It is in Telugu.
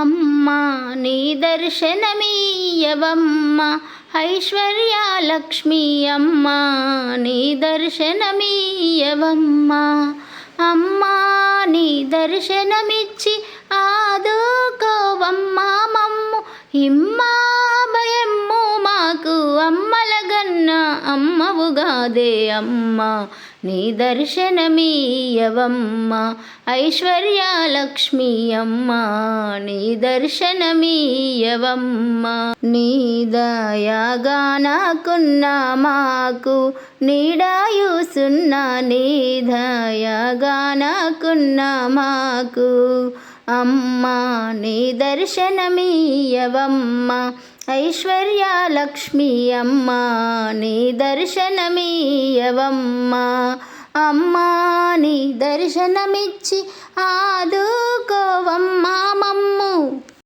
అమ్మా నీ దర్శనమీయవమ్మ ఐశ్వర్యలక్ష్మి అమ్మ నీ దర్శనమీయవమ్మ. అమ్మా నీ దర్శనమిచ్చి ఆదుకోవమ్మా మమ్ము ఇమ్మా అమ్మవుగాదే అమ్మ నీ దర్శనమీయవమ్మ ఐశ్వర్యాలక్ష్మి అమ్మ నీ దర్శనమీయవమ్మ. నీ దయగానకున్న మాకు నీడాయుసున్న నీ దయగానకున్న మాకు. అమ్మా నీ దర్శనమీయవమ్మ ఐశ్వర్యలక్ష్మి అమ్మ నీ దర్శనమీయవమ్మ. అమ్మా నీ దర్శనమిచ్చి ఆదు